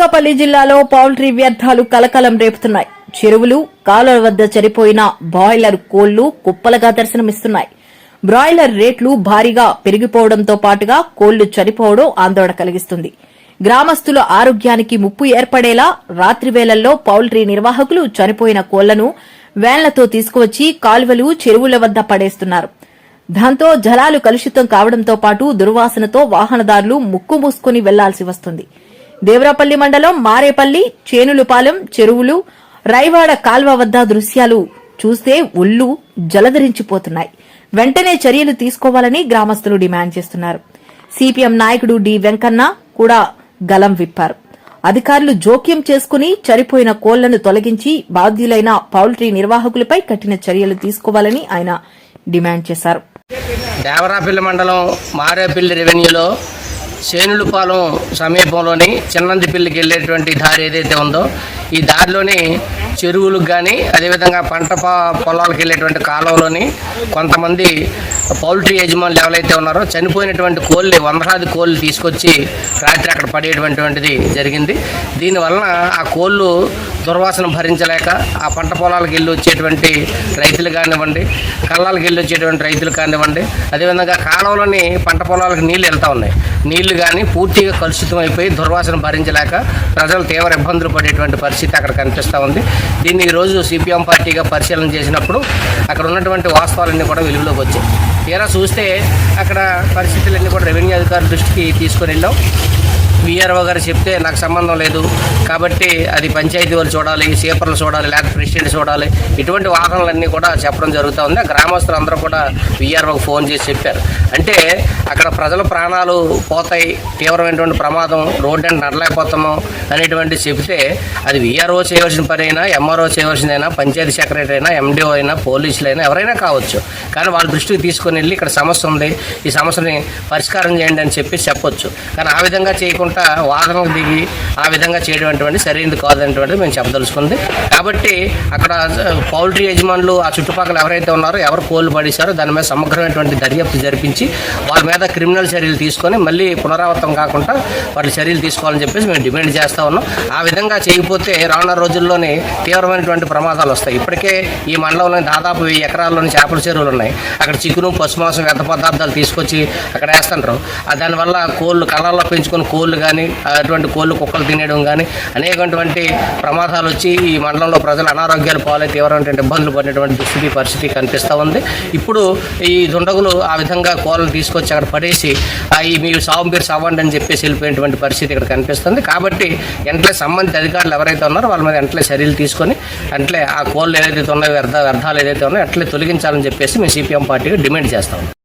అనకాపల్లి జిల్లాలో పౌల్ట్రీ వ్యర్థాలు కలకలం రేపుతున్నాయి. చెరువులు కాలువల వద్ద చనిపోయిన బాయిలర్ కోళ్ళు కుప్పలుగా దర్శనమిస్తున్నాయి. బ్రాయిలర్ రేట్లు భారీగా పెరిగిపోవడంతో పాటుగా కోళ్ళు చనిపోవడం ఆందోళన కలిగిస్తుంది. గ్రామస్తుల ఆరోగ్యానికి ముప్పు ఏర్పడేలా రాత్రి వేళల్లో పౌల్ట్రీ నిర్వాహకులు చనిపోయిన కోళ్ళను వ్యాన్లతో తీసుకువచ్చి కాలువలు చెరువుల వద్ద పడేస్తున్నారు. దాంతో జలాలు కలుషితం కావడంతో పాటు దుర్వాసనతో వాహనదారులు ముక్కు మూసుకుని వెళ్ళాల్సి వస్తుంది. దేవరాపల్లి మండలం మారేపల్లి చేనులపాలెం చెరువులు రైవాడ కాల్వ వద్ద దృశ్యాలు చూస్తే ఒళ్ళు జలధరించిపోతున్నాయి. వెంటనే చర్యలు తీసుకోవాలని గ్రామస్తులు డిమాండ్ చేస్తున్నారు. సిపిఎం నాయకుడు డి వెంకన్న కూడా గలం విప్పారు. అధికారులు జోక్యం చేసుకుని చనిపోయిన కోళ్ళను తొలగించి బాధ్యులైన పౌల్ట్రీ నిర్వాహకులపై కఠిన చర్యలు తీసుకోవాలని ఆయన డిమాండ్ చేశారు. దేవరాపల్లి మండలం మారేపల్లి రెవెన్యూలో శేనులపాలెం సమీపంలోని చిన్నందిపల్లికి వెళ్ళేటువంటి దారి ఏదైతే ఉందో ఈ దారిలోని చెరువులకు కానీ అదేవిధంగా పంట పొలాలకు వెళ్ళేటువంటి కాలంలోని కొంతమంది పౌల్ట్రీ యజమానులు ఎవరైతే ఉన్నారో చనిపోయినటువంటి కోళ్ళు వందలాది కోళ్ళు తీసుకొచ్చి రాత్రి అక్కడ పడేటువంటిది జరిగింది. దీనివలన ఆ కోళ్ళు దుర్వాసన భరించలేక ఆ పంట పొలాలకు వెళ్ళి వచ్చేటువంటి రైతులు కానివ్వండి కళ్ళాలకు వెళ్ళి వచ్చేటువంటి రైతులు కానివ్వండి అదేవిధంగా కాలంలోని పంట పొలాలకు నీళ్ళు వెళ్తూ ఉన్నాయి. నీళ్ళు కానీ పూర్తిగా కలుషితం అయిపోయి దుర్వాసన భరించలేక ప్రజలు తీవ్ర ఇబ్బందులు పడేటువంటి పరిస్థితి అక్కడ కనిపిస్తూ ఉంది. దీన్ని ఈరోజు సిపిఎం పార్టీగా పరిశీలన చేసినప్పుడు అక్కడ ఉన్నటువంటి వాస్తవాలన్నీ కూడా వెలుగులోకి వచ్చాయి. తీరా చూస్తే అక్కడ పరిస్థితులన్నీ కూడా రెవెన్యూ అధికారుల దృష్టికి తీసుకుని వెళ్ళాం. విఆర్ఓ గారు చెప్తే నాకు సంబంధం లేదు. కాబట్టి అది పంచాయతీ వాళ్ళు చూడాలి సీపర్లు చూడాలి లేకపోతే ప్రెసిడెంట్ చూడాలి. ఇటువంటి వాహనాలన్నీ కూడా చెప్పడం జరుగుతూ ఉంది. ఆ గ్రామస్తులు అందరూ కూడా విఆర్ఓకి ఫోన్ చేసి చెప్పారు. అంటే అక్కడ ప్రజల ప్రాణాలు పోతాయి. తీవ్రమైనటువంటి ప్రమాదం రోడ్డు అంటే నడలేకపోతాము అనేటువంటి చెబితే అది విఆర్ఓ చేయవలసిన పని అయినా ఎంఆర్ఓ చేయవలసిందైనా పంచాయతీ సెక్రటరీ అయినా ఎండిఓ అయినా పోలీసులు అయినా ఎవరైనా కావచ్చు. కానీ వాళ్ళ దృష్టికి తీసుకొని వెళ్ళి ఇక్కడ సమస్య ఉంది ఈ సమస్యని పరిష్కారం చేయండి అని చెప్పి చెప్పొచ్చు. కానీ ఆ విధంగా చేయకుండా వాదనకు దిగి ఆ విధంగా చేయడం అటువంటి సరైనది కాదనేటువంటిది మేము చెప్పదలుచుకుంది. కాబట్టి అక్కడ పౌల్ట్రీ యజమానులు ఆ చుట్టుపక్కల ఎవరైతే ఉన్నారో ఎవరు కోళ్ళు పడేశారో దాని మీద సమగ్రమైనటువంటి దర్యాప్తు జరిపించి వాళ్ళ మీద క్రిమినల్ చర్యలు తీసుకొని మళ్ళీ పునరావృతం కాకుండా వాళ్ళు చర్యలు తీసుకోవాలని చెప్పేసి మేము డిమాండ్ చేస్తూ ఉన్నాం. ఆ విధంగా చేయకపోతే రానున్న రోజుల్లోనే తీవ్రమైనటువంటి ప్రమాదాలు వస్తాయి. ఇప్పటికే ఈ మండలంలో దాదాపు వెయ్యి ఎకరాల్లోని చేపల చెరువులు ఉన్నాయి. అక్కడ చికెను వ్యర్థ పదార్థాలు తీసుకొచ్చి అక్కడ వేస్తుంటారు ఆ దానివల్ల కోళ్ళు కళ్ళల్లో పెంచుకొని కోళ్ళు కానీ అటువంటి కోళ్ళు కుక్కలు తినేయడం కానీ అనేకటువంటి ప్రమాదాలు వచ్చి ఈ మండలంలో ప్రజలు అనారోగ్యాలు పాలై తీవ్రమైనటువంటి ఇబ్బందులు పడినటువంటి దుస్థితి పరిస్థితి కనిపిస్తూ ఉంది. ఇప్పుడు ఈ దుండగులు ఆ విధంగా కోళ్ళను తీసుకొచ్చి అక్కడ పడేసి ఈ మీ సాగు మీరు సావండి అని చెప్పేసి వెళ్ళిపోయినటువంటి పరిస్థితి ఇక్కడ కనిపిస్తుంది. కాబట్టి వెంటనే సంబంధిత అధికారులు ఎవరైతే ఉన్నారో వాళ్ళ మీద వెంటనే చర్యలు తీసుకొని వెంటనే ఆ కోళ్ళు ఏదైతే ఉన్నాయో వ్యర్థ వ్యర్థాలు ఏదైతే ఉన్నాయో అట్లే తొలగించాలని చెప్పేసి మేము సిపిఎం పార్టీకి డిమాండ్ చేస్తాం.